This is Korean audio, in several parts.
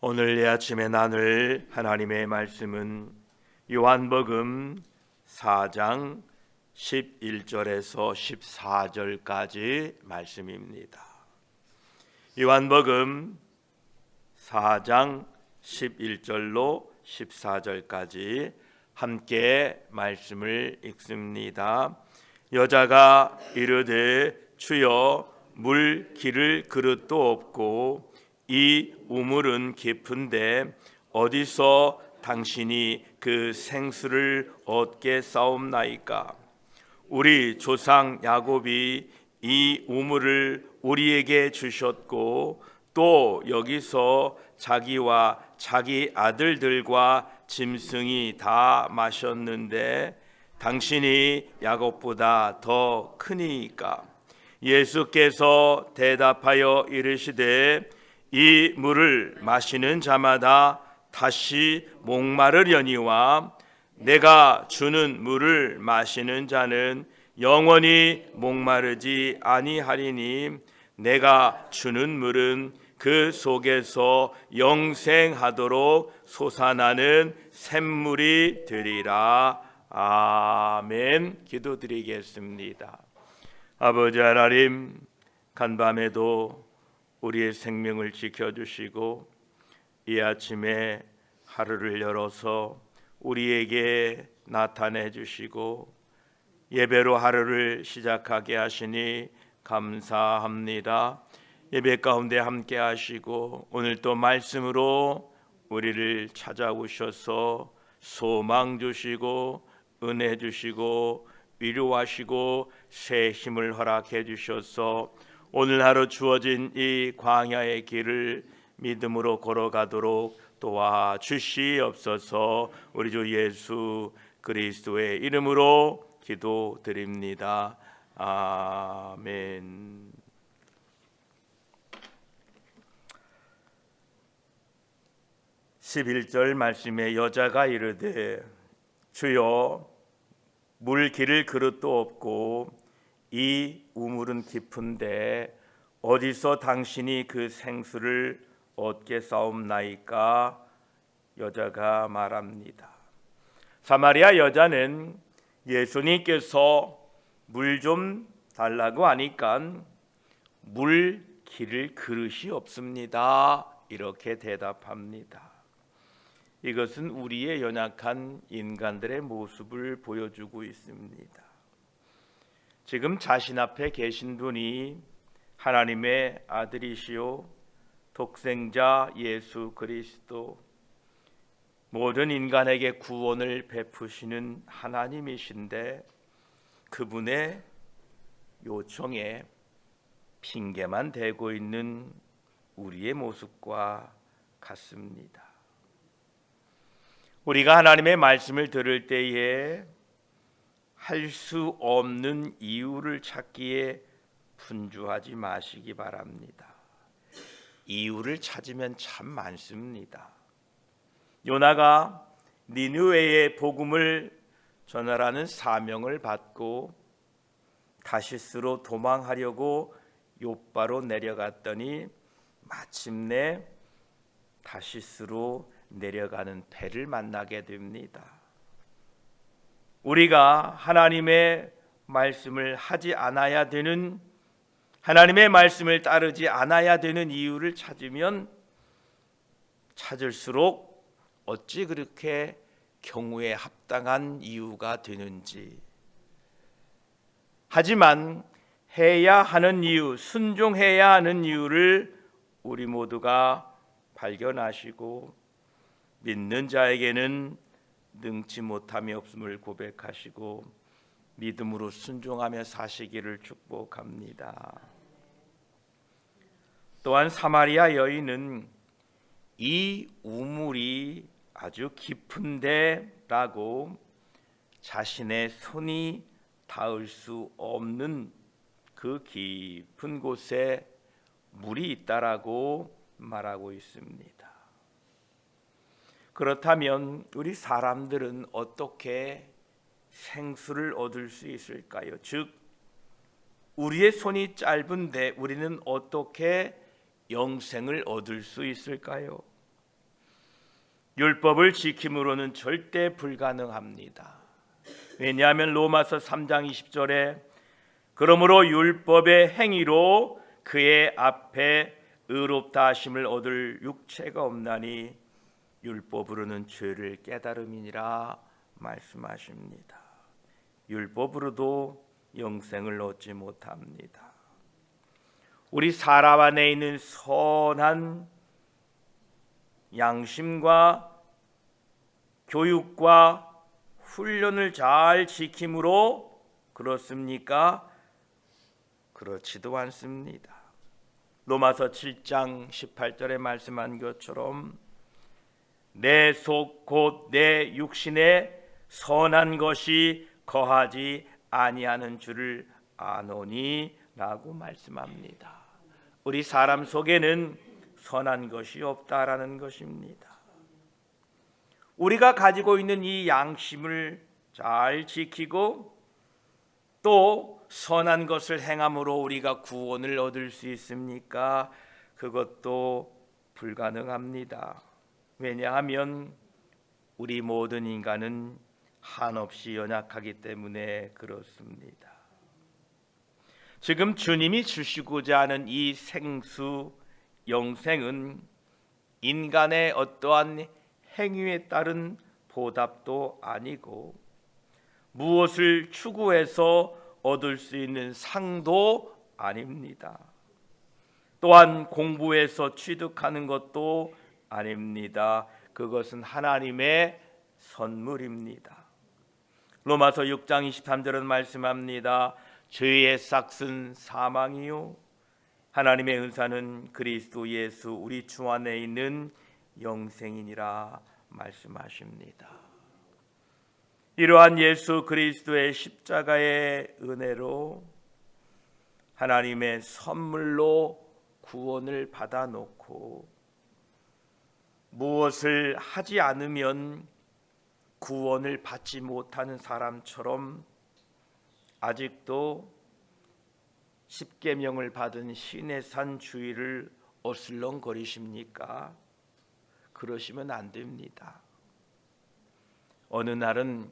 오늘 이 아침에 나눌 하나님의 말씀은 요한복음 4장 11절에서 14절까지 말씀입니다. 요한복음 4장 11절로 14절까지 함께 말씀을 읽습니다. 여자가 이르되 주여 물 기를 그릇도 없고 이 우물은 깊은데 어디서 당신이 그 생수를 얻게 싸움나이까? 우리 조상 야곱이 이 우물을 우리에게 주셨고 또 여기서 자기와 자기 아들들과 짐승이 다 마셨는데 당신이 야곱보다 더 크니까? 예수께서 대답하여 이르시되 이 물을 마시는 자마다 다시 목마르려니와 내가 주는 물을 마시는 자는 영원히 목마르지 아니하리니 내가 주는 물은 그 속에서 영생하도록 솟아나는 샘물이 되리라. 아멘. 기도드리겠습니다. 아버지 하나님, 간밤에도 우리의 생명을 지켜주시고 이 아침에 하루를 열어서 우리에게 나타내 주시고 예배로 하루를 시작하게 하시니 감사합니다. 예배 가운데 함께 하시고 오늘 또 말씀으로 우리를 찾아오셔서 소망 주시고 은혜 주시고 위로하시고 새 힘을 허락해 주셔서 오늘 하루 주어진 이 광야의 길을 믿음으로 걸어가도록 도와 주시옵소서. 우리 주 예수 그리스도의 이름으로 기도드립니다. 아멘. (11절) 말씀에 여자가 이르되 주여 물 기를 그릇도 없고 이 우물은 깊은데 어디서 당신이 그 생수를 얻게 싸움나이까 여자가 말합니다. 사마리아 여자는 예수님께서 물 좀 달라고 하니까 물 기를 그릇이 없습니다. 이렇게 대답합니다. 이것은 우리의 연약한 인간들의 모습을 보여주고 있습니다. 지금 자신 앞에 계신 분이 하나님의 아들이시요 독생자 예수 그리스도 모든 인간에게 구원을 베푸시는 하나님이신데 그분의 요청에 핑계만 대고 있는 우리의 모습과 같습니다. 우리가 하나님의 말씀을 들을 때에 할 수 없는 이유를 찾기에 분주하지 마시기 바랍니다. 이유를 찾으면 참 많습니다. 요나가 니누웨의 복음을 전하라는 사명을 받고 다시스로 도망하려고 요바로 내려갔더니 마침내 다시스로 내려가는 배를 만나게 됩니다. 우리가 하나님의 말씀을 하지 않아야 되는 하나님의 말씀을 따르지 않아야 되는 이유를 찾으면 찾을수록 어찌 그렇게 경우에 합당한 이유가 되는지. 하지만 해야 하는 이유, 순종해야 하는 이유를 우리 모두가 발견하시고 믿는 자에게는 능치 못함이 없음을 고백하시고 믿음으로 순종하며 사시기를 축복합니다. 또한 사마리아 여인은 이 우물이 아주 깊은데라고 자신의 손이 닿을 수 없는 그 깊은 곳에 물이 있다라고 말하고 있습니다. 그렇다면 우리 사람들은 어떻게 생수를 얻을 수 있을까요? 즉 우리의 손이 짧은데 우리는 어떻게 영생을 얻을 수 있을까요? 율법을 지킴으로는 절대 불가능합니다. 왜냐하면 로마서 3장 20절에 그러므로 율법의 행위로 그의 앞에 의롭다 하심을 얻을 육체가 없나니 율법으로는 죄를 깨달음이니라 말씀하십니다. 율법으로도 영생을 얻지 못합니다. 우리 사람 안에 있는 선한 양심과 교육과 훈련을 잘 지킴으로 그렇습니까? 그렇지도 않습니다. 로마서 7장 18절에 말씀한 것처럼 내 속 곧 내 육신에 선한 것이 거하지 아니하는 줄을 아노니라고 말씀합니다. 우리 사람 속에는 선한 것이 없다라는 것입니다. 우리가 가지고 있는 이 양심을 잘 지키고 또 선한 것을 행함으로 우리가 구원을 얻을 수 있습니까? 그것도 불가능합니다. 왜냐하면 우리 모든 인간은 한없이 연약하기 때문에 그렇습니다. 지금 주님이 주시고자 하는 이 생수 영생은 인간의 어떠한 행위에 따른 보답도 아니고 무엇을 추구해서 얻을 수 있는 상도 아닙니다. 또한 공부해서 취득하는 것도 아닙니다. 그것은 하나님의 선물입니다. 로마서 6장 23절은 말씀합니다. 죄의 싹슨 사망이요 하나님의 은사는 그리스도 예수 우리 주 안에 있는 영생이니라 말씀하십니다. 이러한 예수 그리스도의 십자가의 은혜로 하나님의 선물로 구원을 받아 놓고 무엇을 하지 않으면 구원을 받지 못하는 사람처럼 아직도 십계명을 받은 신의 산 주의를 어슬렁거리십니까? 그러시면 안 됩니다. 어느 날은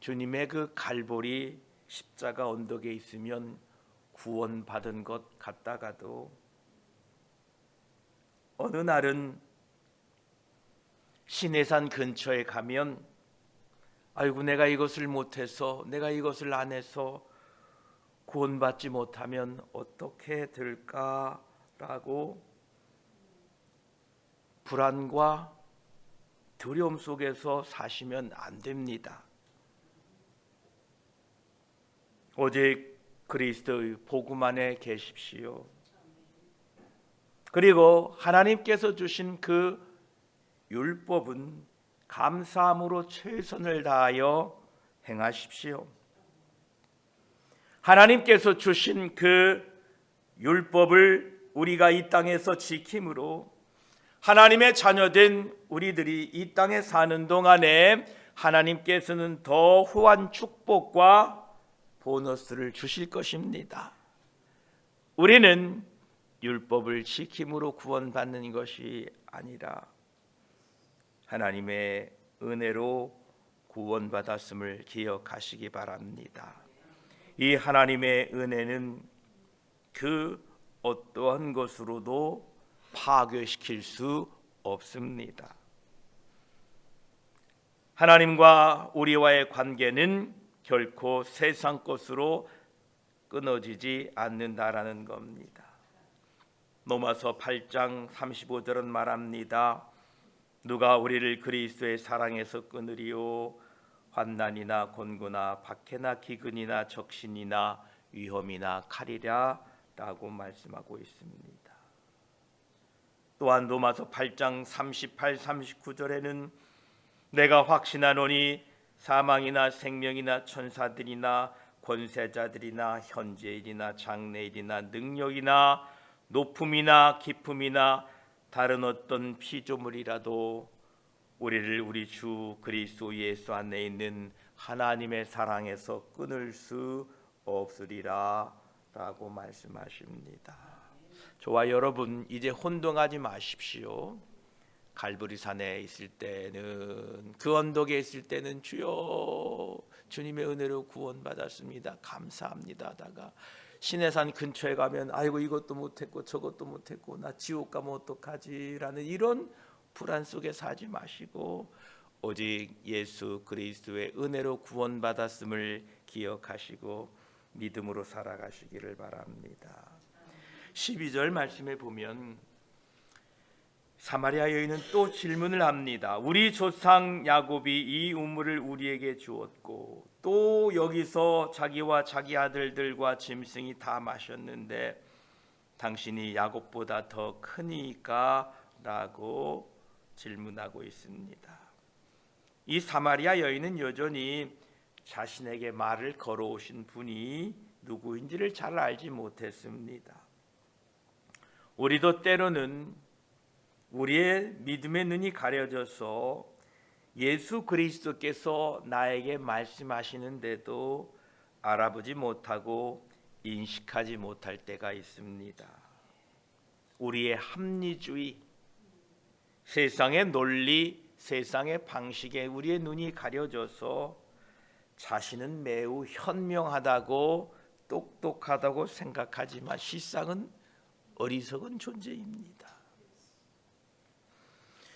주님의 그 갈보리 십자가 언덕에 있으면 구원받은 것 같다가도 어느 날은 시내산 근처에 가면 아이고 내가 이것을 못해서 내가 이것을 안 해서 구원받지 못하면 어떻게 될까라고 불안과 두려움 속에서 사시면 안 됩니다. 오직 그리스도의 복음 안에 계십시오. 그리고 하나님께서 주신 그 율법은 감사함으로 최선을 다하여 행하십시오. 하나님께서 주신 그 율법을 우리가 이 땅에서 지킴으로 하나님의 자녀된 우리들이 이 땅에 사는 동안에 하나님께서는 더 후한 축복과 보너스를 주실 것입니다. 우리는 율법을 지킴으로 구원받는 것이 아니라 하나님의 은혜로 구원받았음을 기억하시기 바랍니다. 이 하나님의 은혜는 그 어떠한 것으로도 파괴시킬 수 없습니다. 하나님과 우리와의 관계는 결코 세상 것으로 끊어지지 않는다라는 겁니다. 로마서 8장 35절은 말합니다. 누가 우리를 그리스도의 사랑에서 끊으리요 환난이나 곤고나 박해나 기근이나 적신이나 위험이나 칼이라라고 말씀하고 있습니다. 또한 로마서 8장 38, 39절에는 내가 확신하노니 사망이나 생명이나 천사들이나 권세자들이나 현재일이나 장래일이나 능력이나 높음이나 깊음이나 다른 어떤 피조물이라도 우리를 우리 주 그리스도 예수 안에 있는 하나님의 사랑에서 끊을 수 없으리라라고 말씀하십니다. 저와 여러분 이제 혼동하지 마십시오. 갈보리 산에 있을 때는 그 언덕에 있을 때는 주여 주님의 은혜로 구원받았습니다. 감사합니다. 하다가 시내산 근처에 가면 아이고 이것도 못했고 저것도 못했고 나 지옥 가면 어떡하지라는 이런 불안 속에 사지 마시고 오직 예수 그리스도의 은혜로 구원받았음을 기억하시고 믿음으로 살아가시기를 바랍니다. 12절 말씀에 보면 사마리아 여인은 또 질문을 합니다. 우리 조상 야곱이 이 우물을 우리에게 주었고 또 여기서 자기와 자기 아들들과 짐승이 다 마셨는데 당신이 야곱보다 더 크니까라고 질문하고 있습니다. 이 사마리아 여인은 여전히 자신에게 말을 걸어오신 분이 누구인지를 잘 알지 못했습니다. 우리도 때로는 우리의 믿음의 눈이 가려져서 예수 그리스도께서 나에게 말씀하시는데도 알아보지 못하고 인식하지 못할 때가 있습니다. 우리의 합리주의, 세상의 논리, 세상의 방식에 우리의 눈이 가려져서 자신은 매우 현명하다고 똑똑하다고 생각하지만 실상은 어리석은 존재입니다.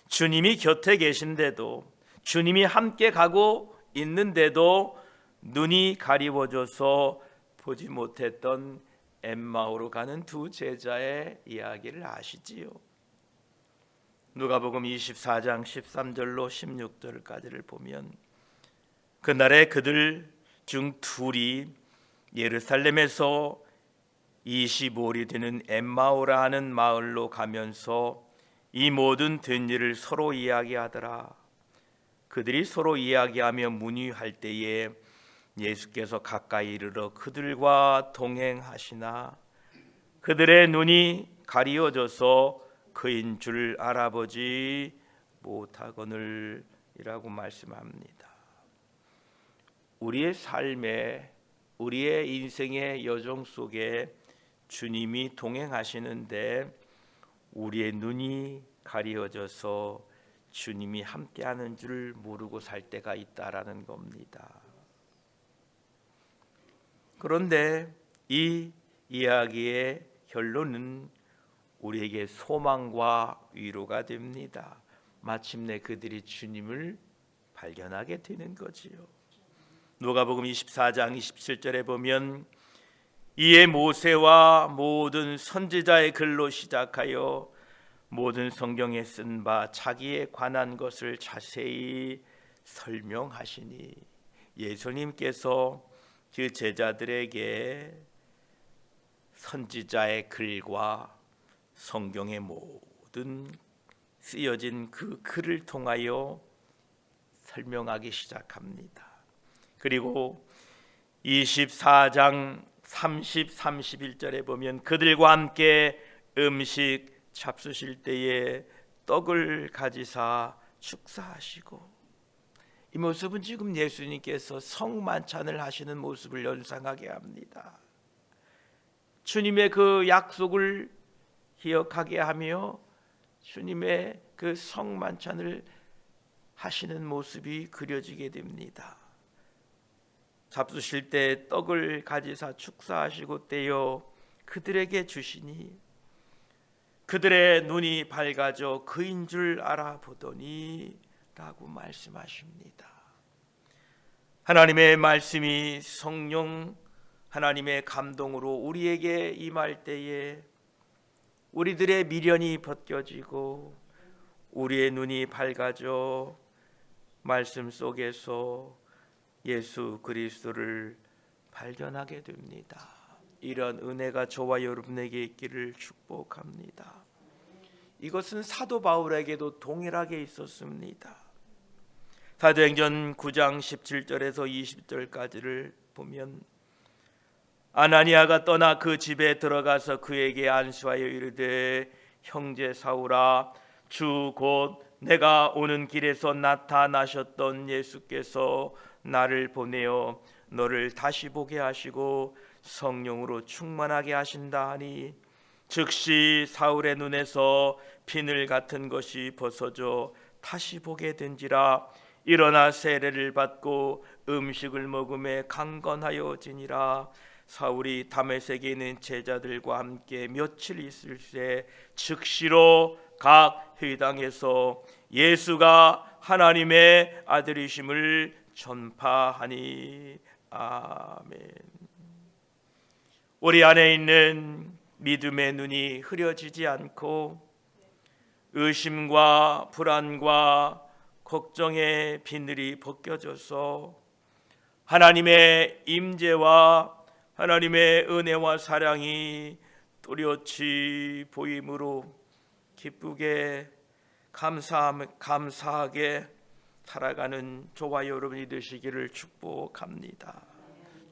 주님이 곁에 계신데도 주님이 함께 가고 있는데도 눈이 가리워져서 보지 못했던 엠마오로 가는 두 제자의 이야기를 아시지요. 누가복음 24장 13절로 16절까지를 보면 그날에 그들 중 둘이 예루살렘에서 25리 되는 엠마오라 하는 마을로 가면서 이 모든 된 일을 서로 이야기하더라. 그들이 서로 이야기하며 문의할 때에 예수께서 가까이 이르러 그들과 동행하시나 그들의 눈이 가리워져서 그인 줄 알아보지 못하거늘이라고 말씀합니다. 우리의 삶에 우리의 인생의 여정 속에 주님이 동행하시는데 우리의 눈이 가리워져서 주님이 함께하는 줄 모르고 살 때가 있다라는 겁니다. 그런데 이 이야기의 결론은 우리에게 소망과 위로가 됩니다. 마침내 그들이 주님을 발견하게 되는 거지요. 누가복음 24장 27절에 보면 이에 모세와 모든 선지자의 글로 시작하여 모든 성경에 쓴 바 자기에 관한 것을 자세히 설명하시니 예수님께서 그 제자들에게 선지자의 글과 성경의 모든 쓰여진 그 글을 통하여 설명하기 시작합니다. 그리고 24장 30, 31절에 보면 그들과 함께 음식 잡수실 때에 떡을 가지사 축사하시고 이 모습은 지금 예수님께서 성만찬을 하시는 모습을 연상하게 합니다. 주님의 그 약속을 기억하게 하며 주님의 그 성만찬을 하시는 모습이 그려지게 됩니다. 잡수실 때 떡을 가지사 축사하시고 떼어 그들에게 주시니 그들의 눈이 밝아져 그인 줄 알아보더니 라고 말씀하십니다. 하나님의 말씀이 성령 하나님의 감동으로 우리에게 임할 때에 우리들의 미련이 벗겨지고 우리의 눈이 밝아져 말씀 속에서 예수 그리스도를 발견하게 됩니다. 이런 은혜가 저와 여러분에게 있기를 축복합니다. 이것은 사도 바울에게도 동일하게 있었습니다. 사도행전 9장 17절에서 20절까지를 보면 아나니아가 떠나 그 집에 들어가서 그에게 안수하여 이르되 형제 사울아 주 곧 내가 오는 길에서 나타나셨던 예수께서 나를 보내어 너를 다시 보게 하시고 성령으로 충만하게 하신다 하니 즉시 사울의 눈에서 비늘 같은 것이 벗어져 다시 보게 된지라 일어나 세례를 받고 음식을 먹음에 강건하여지니라 사울이 다메섹에 있는 제자들과 함께 며칠 있을 때 즉시로 각 회당에서 예수가 하나님의 아들이심을 전파하니 아멘. 우리 안에 있는 믿음의 눈이 흐려지지 않고 의심과 불안과 걱정의 비늘이 벗겨져서 하나님의 임재와 하나님의 은혜와 사랑이 뚜렷이 보임으로 기쁘게 감사함, 감사하게 살아가는 저와 여러분이 되시기를 축복합니다.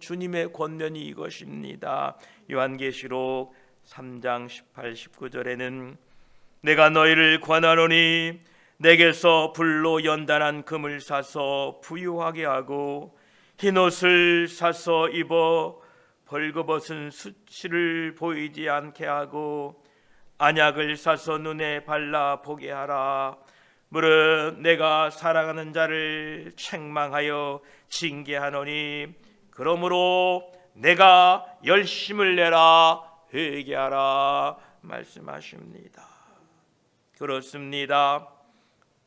주님의 권면이 이것입니다. 요한계시록 3장 18, 19절에는 내가 너희를 권하노니 내게서 불로 연단한 금을 사서 부유하게 하고 흰 옷을 사서 입어 벌거벗은 수치를 보이지 않게 하고 안약을 사서 눈에 발라 보게 하라. 무릇 내가 사랑하는 자를 책망하여 징계하노니 그러므로 내가 열심을 내라 회개하라 말씀하십니다. 그렇습니다.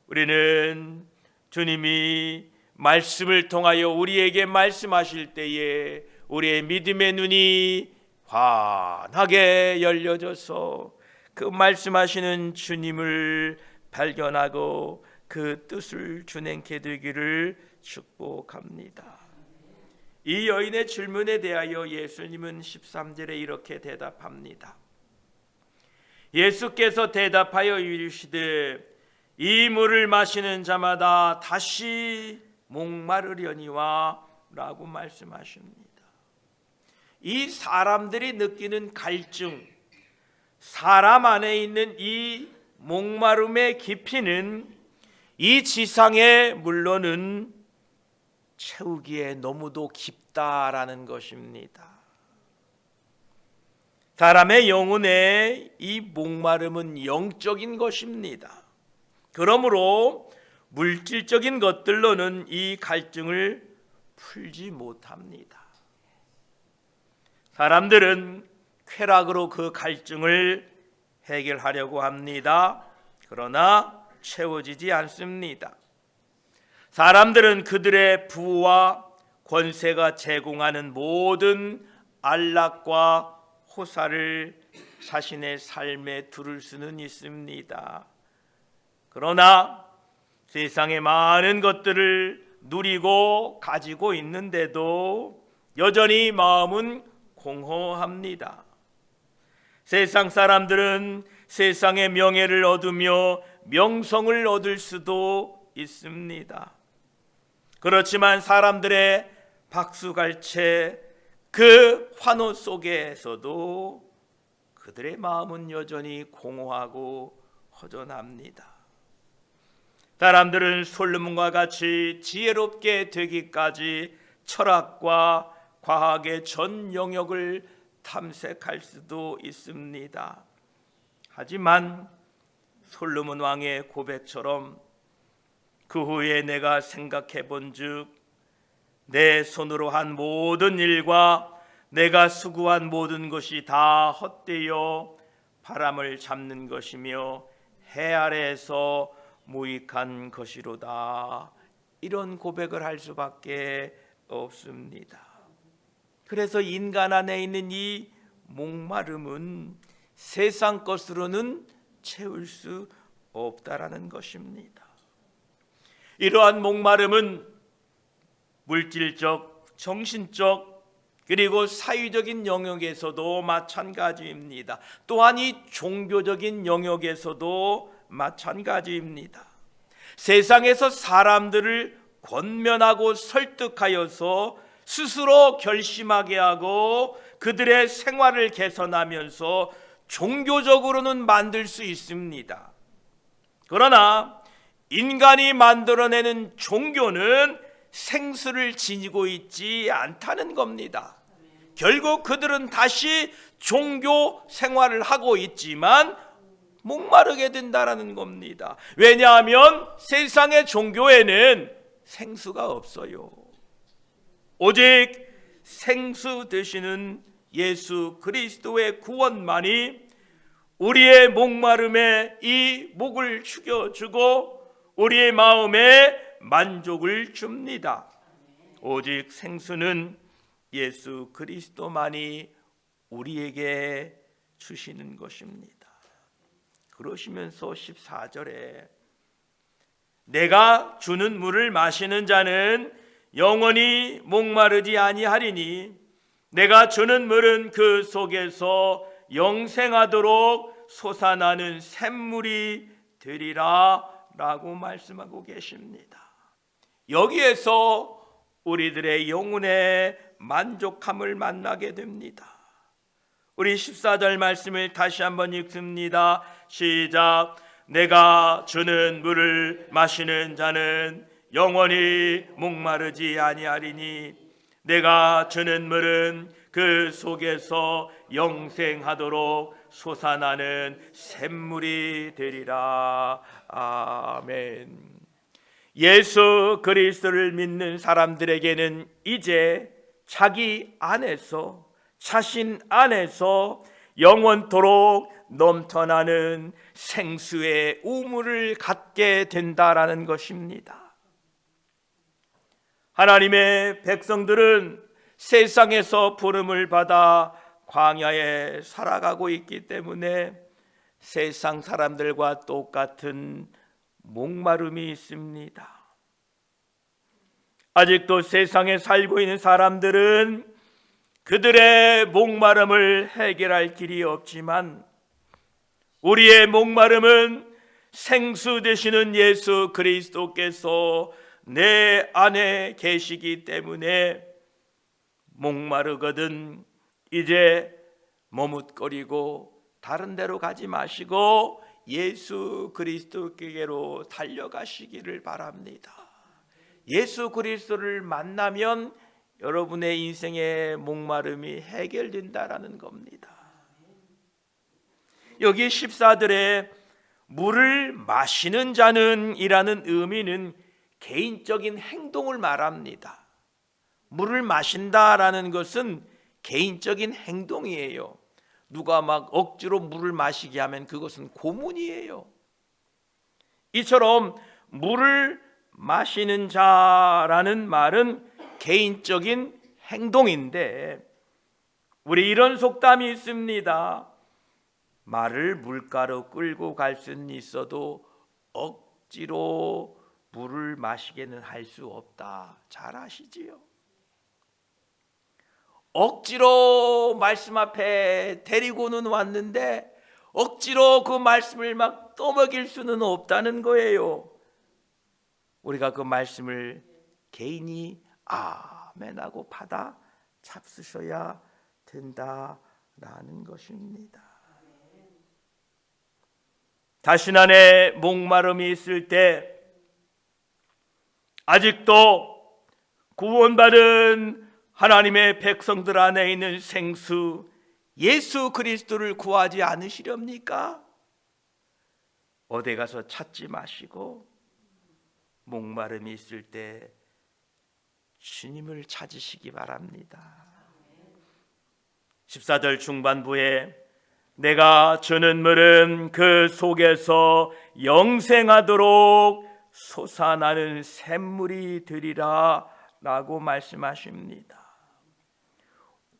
우리는 주님이 말씀을 통하여 우리에게 말씀하실 때에 우리의 믿음의 눈이 환하게 열려져서 그 말씀하시는 주님을 발견하고 그 뜻을 준행케 되기를 축복합니다. 이 여인의 질문에 대하여 예수님은 13절에 이렇게 대답합니다. 예수께서 대답하여 이르시되 이 물을 마시는 자마다 다시 목마르려니와 라고 말씀하십니다. 이 사람들이 느끼는 갈증, 사람 안에 있는 이 목마름의 깊이는 이 지상의 물론은 채우기에 너무도 깊다라는 것입니다. 사람의 영혼의 이 목마름은 영적인 것입니다. 그러므로 물질적인 것들로는 이 갈증을 풀지 못합니다. 사람들은 쾌락으로 그 갈증을 해결하려고 합니다. 그러나 채워지지 않습니다. 사람들은 그들의 부와 권세가 제공하는 모든 안락과 호사를 자신의 삶에 두를 수는 있습니다. 그러나 세상의 많은 것들을 누리고 가지고 있는데도 여전히 마음은 공허합니다. 세상 사람들은 세상의 명예를 얻으며 명성을 얻을 수도 있습니다. 그렇지만 사람들의 박수갈채 그 환호 속에서도 그들의 마음은 여전히 공허하고 허전합니다. 사람들은 솔로몬과 같이 지혜롭게 되기까지 철학과 과학의 전 영역을 탐색할 수도 있습니다. 하지만 솔로몬 왕의 고백처럼 그 후에 내가 생각해 본즉 내 손으로 한 모든 일과 내가 수고한 모든 것이 다 헛되어 바람을 잡는 것이며 해 아래에서 무익한 것이로다. 이런 고백을 할 수밖에 없습니다. 그래서 인간 안에 있는 이 목마름은 세상 것으로는 채울 수 없다라는 것입니다. 이러한 목마름은 물질적, 정신적, 그리고 사회적인 영역에서도 마찬가지입니다. 또한 이 종교적인 영역에서도 마찬가지입니다. 세상에서 사람들을 권면하고 설득하여서 스스로 결심하게 하고 그들의 생활을 개선하면서 종교적으로는 만들 수 있습니다. 그러나 인간이 만들어내는 종교는 생수를 지니고 있지 않다는 겁니다. 결국 그들은 다시 종교 생활을 하고 있지만 목마르게 된다라는 겁니다. 왜냐하면 세상의 종교에는 생수가 없어요. 오직 생수 되시는 예수 그리스도의 구원만이 우리의 목마름에 이 목을 죽여주고 우리의 마음에 만족을 줍니다. 오직 생수는 예수 그리스도만이 우리에게 주시는 것입니다. 그러시면서 14절에 내가 주는 물을 마시는 자는 영원히 목마르지 아니하리니 내가 주는 물은 그 속에서 영생하도록 솟아나는 샘물이 되리라 라고 말씀하고 계십니다. 여기에서 우리들의 영혼의 만족함을 만나게 됩니다. 우리 14절 말씀을 다시 한번 읽습니다. 시작. 내가 주는 물을 마시는 자는 영원히 목마르지 아니하리니 내가 주는 물은 그 속에서 영생하도록 솟아나는 샘물이 되리라. 아멘. 예수 그리스도를 믿는 사람들에게는 이제 자기 안에서 자신 안에서 영원토록 넘쳐나는 생수의 우물을 갖게 된다라는 것입니다. 하나님의 백성들은 세상에서 부름을 받아 광야에 살아가고 있기 때문에 세상 사람들과 똑같은 목마름이 있습니다. 아직도 세상에 살고 있는 사람들은 그들의 목마름을 해결할 길이 없지만 우리의 목마름은 생수 되시는 예수 그리스도께서 내 안에 계시기 때문에 목마르거든 이제 머뭇거리고 다른 데로 가지 마시고 예수 그리스도께로 달려가시기를 바랍니다. 예수 그리스도를 만나면 여러분의 인생의 목마름이 해결된다라는 겁니다. 여기 14절에 물을 마시는 자는 이라는 의미는 개인적인 행동을 말합니다. 물을 마신다라는 것은 개인적인 행동이에요. 누가 막 억지로 물을 마시게 하면 그것은 고문이에요. 이처럼 물을 마시는 자라는 말은 개인적인 행동인데 우리 이런 속담이 있습니다. 말을 물가로 끌고 갈 수는 있어도 억지로 물을 마시게는 할 수 없다. 잘 아시지요? 억지로 말씀 앞에 데리고는 왔는데 억지로 그 말씀을 막 떠먹일 수는 없다는 거예요. 우리가 그 말씀을 개인이 아멘하고 받아 잡수셔야 된다라는 것입니다. 자신 안에 목마름이 있을 때 아직도 구원받은 하나님의 백성들 안에 있는 생수 예수 그리스도를 구하지 않으시렵니까? 어디 가서 찾지 마시고 목마름이 있을 때 주님을 찾으시기 바랍니다. 14절 중반부에 내가 주는 물은 그 속에서 영생하도록 솟아나는 샘물이 되리라 라고 말씀하십니다.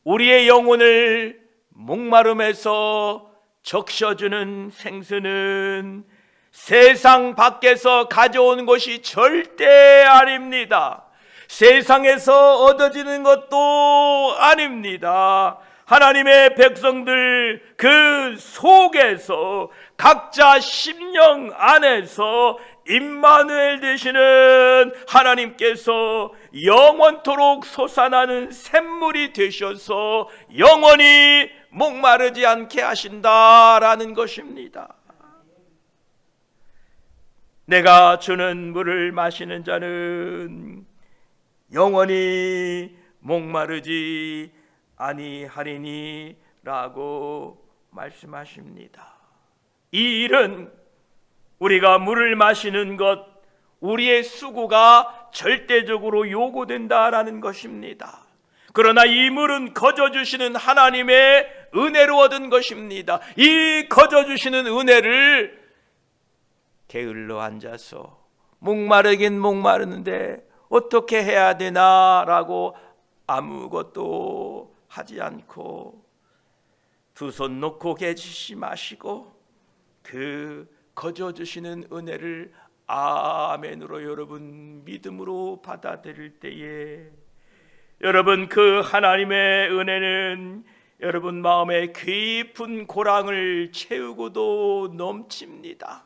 우리의 영혼을 목마름에서 적셔주는 생수는 세상 밖에서 가져온 것이 절대 아닙니다. 세상에서 얻어지는 것도 아닙니다. 하나님의 백성들 그 속에서 각자 심령 안에서 임마누엘 되시는 하나님께서 영원토록 솟아나는 샘물이 되셔서 영원히 목마르지 않게 하신다라는 것입니다. 내가 주는 물을 마시는 자는 영원히 목마르지 아니하리니라고 말씀하십니다. 이 일은 우리가 물을 마시는 것, 우리의 수고가 절대적으로 요구된다라는 것입니다. 그러나 이 물은 거저 주시는 하나님의 은혜로 얻은 것입니다. 이 거저 주시는 은혜를 게을러 앉아서 목마르긴 목마르는데 어떻게 해야 되나라고 아무것도 하지 않고 두 손 놓고 계시지 마시고 그 거저 주시는 은혜를 아멘으로 여러분 믿음으로 받아들일 때에 여러분 그 하나님의 은혜는 여러분 마음의 깊은 고랑을 채우고도 넘칩니다.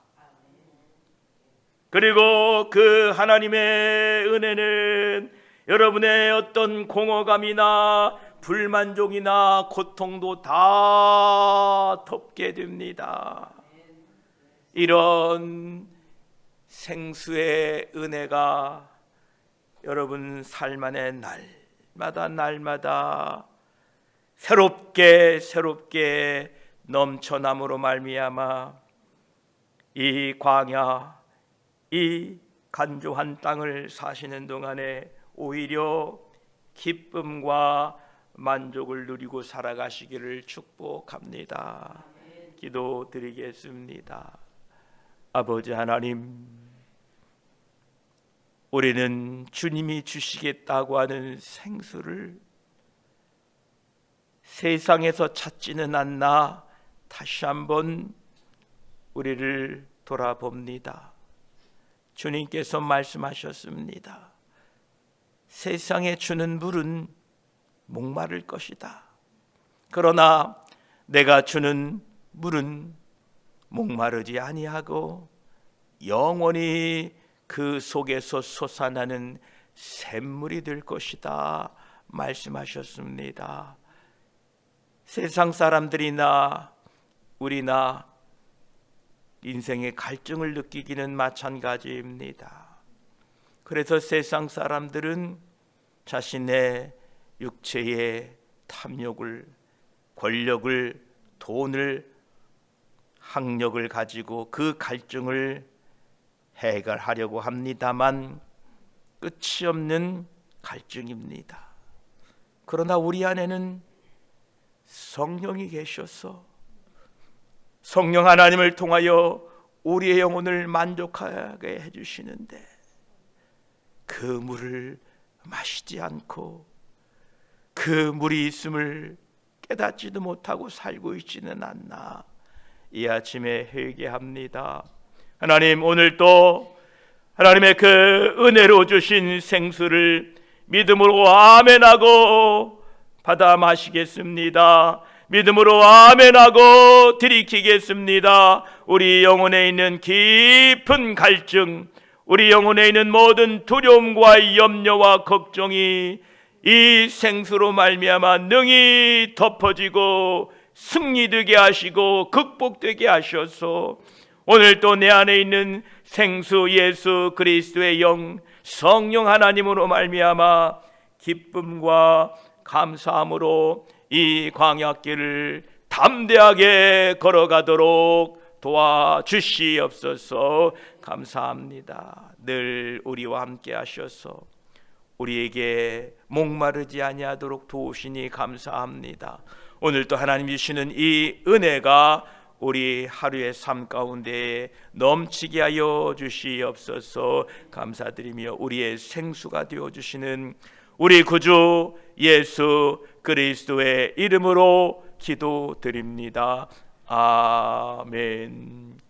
그리고 그 하나님의 은혜는 여러분의 어떤 공허감이나 불만족이나 고통도 다 덮게 됩니다. 이런 생수의 은혜가 여러분 삶 안에 날마다 날마다 새롭게 새롭게 넘쳐남으로 말미암아 이 광야 이 간조한 땅을 사시는 동안에 오히려 기쁨과 만족을 누리고 살아가시기를 축복합니다. 기도드리겠습니다. 아버지 하나님, 우리는 주님이 주시겠다고 하는 생수를 세상에서 찾지는 않나 다시 한번 우리를 돌아봅니다. 주님께서 말씀하셨습니다. 세상에 주는 물은 목마를 것이다. 그러나 내가 주는 물은 목마르지 아니하고 영원히 그 속에서 솟아나는 샘물이 될 것이다 말씀하셨습니다. 세상 사람들이나 우리나 인생의 갈증을 느끼기는 마찬가지입니다. 그래서 세상 사람들은 자신의 육체의 탐욕을, 권력을, 돈을, 학력을 가지고 그 갈증을 해결하려고 합니다만 끝이 없는 갈증입니다. 그러나 우리 안에는 성령이 계셔서 성령 하나님을 통하여 우리의 영혼을 만족하게 해주시는데 그 물을 마시지 않고 그 물이 있음을 깨닫지도 못하고 살고 있지는 않나 이 아침에 회개합니다. 하나님 오늘 또 하나님의 그 은혜로 주신 생수를 믿음으로 아멘하고 받아 마시겠습니다. 믿음으로 아멘하고 들이키겠습니다. 우리 영혼에 있는 깊은 갈증, 우리 영혼에 있는 모든 두려움과 염려와 걱정이 이 생수로 말미암아 능히 덮어지고 승리되게 하시고 극복되게 하셔서 오늘 또 내 안에 있는 생수 예수 그리스도의 영 성령 하나님으로 말미암아 기쁨과 감사함으로 이 광야길을 담대하게 걸어가도록 도와주시옵소서 감사합니다. 늘 우리와 함께 하셔서 우리에게 목마르지 아니하도록 도우시니 감사합니다. 오늘도 하나님 주시는 이 은혜가 우리 하루의 삶 가운데 넘치게 하여 주시옵소서 감사드리며 우리의 생수가 되어 주시는 우리 구주 예수 그리스도의 이름으로 기도드립니다. 아멘.